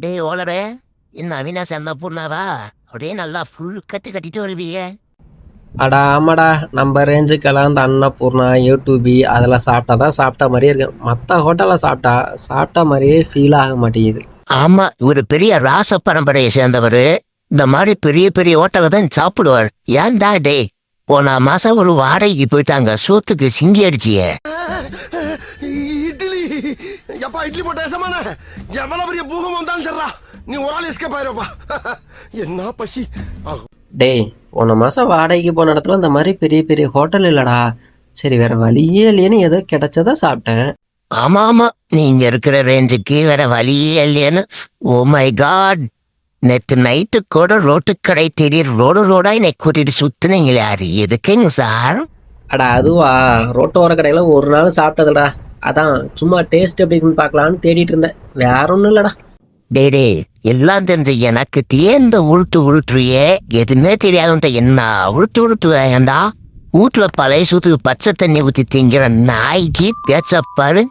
டேய் ஓலரே என்ன அவினாஷ் அந்த பொண்ணாவா அப்படியே நல்லா ஃபுல் கட்டு கட்டிட்டு வருவீங்க அடா ஆமாடா. நம்ம ரேஞ்சுக்கெல்லாம் இந்த அன்னபூர்ணா யூடியூபி அதெல்லாம் சாப்பிட்டா தான் சாப்பிட்ட மாதிரியே இருக்கு. மற்ற ஹோட்டலில் சாப்பிட்டா சாப்பிட்ட மாதிரியே ஃபீல் ஆக மாட்டேங்குது. ஆமா இவர் பெரிய ராச பரம்பரையை சேர்ந்தவர். இந்த மாதிரி பெரிய பெரிய ஹோட்டல தான் சாப்பிடுவார். ஏன்டா டேய்? போன மாசம் ஒரு வாடகைக்கு போயிட்டாங்க. சோத்துக்கு சிங்கி அடிச்சியே. இட்லி. எப்பா இட்லி போட்ட ஏசமான எவ்வளவு பெரிய பூகம் வந்தாலும் சரிடா. நீ ஒரு ஆள் எஸ்கேப் ஆயிருப்பா. என்ன பசி? டேய் போன மாதம் வாடகைக்கு போன இடத்துல இந்த மாதிரி பெரிய பெரிய ஹோட்டல் இல்லைடா. சரி வேற வழியே இல்லையேன்னு ஏதோ கிடைச்சதா சாப்பிட்டேன். ஆமா ஆமா. நீங்க இருக்கிற ரேஞ்சுக்கு வேற வழியே இல்லையான்னு. ஓ மை காட் நேத்து நைட்டு கூட ரோட்டு கடை தேடி ரோடு ரோடா என்னை கூட்டிட்டு சுத்துனீங்களே யாரு எதுக்குங்க சார்? அடா அதுவா. ரோட்டோர கடையில் ஒரு நாள் சாப்பிட்டதுடா. அதான் சும்மா டேஸ்ட் எப்படி இருக்குன்னு பார்க்கலான்னு தேடிட்டு இருந்தேன். வேற ஒன்றும் இல்லைடா. டேய் எல்லாம் தெரிஞ்ச எனக்கு தேர்ந்த இந்த உருட்டு உருட்டுறியே. எதுவுமே தெரியாதுன்ற என்ன உருட்டு உருட்டுவேன்டா வீட்டுல பழைய சூத்துக்கு பச்சை தண்ணி ஊத்தி திங்கிற நாய்க்கு பேச்ச பாரு.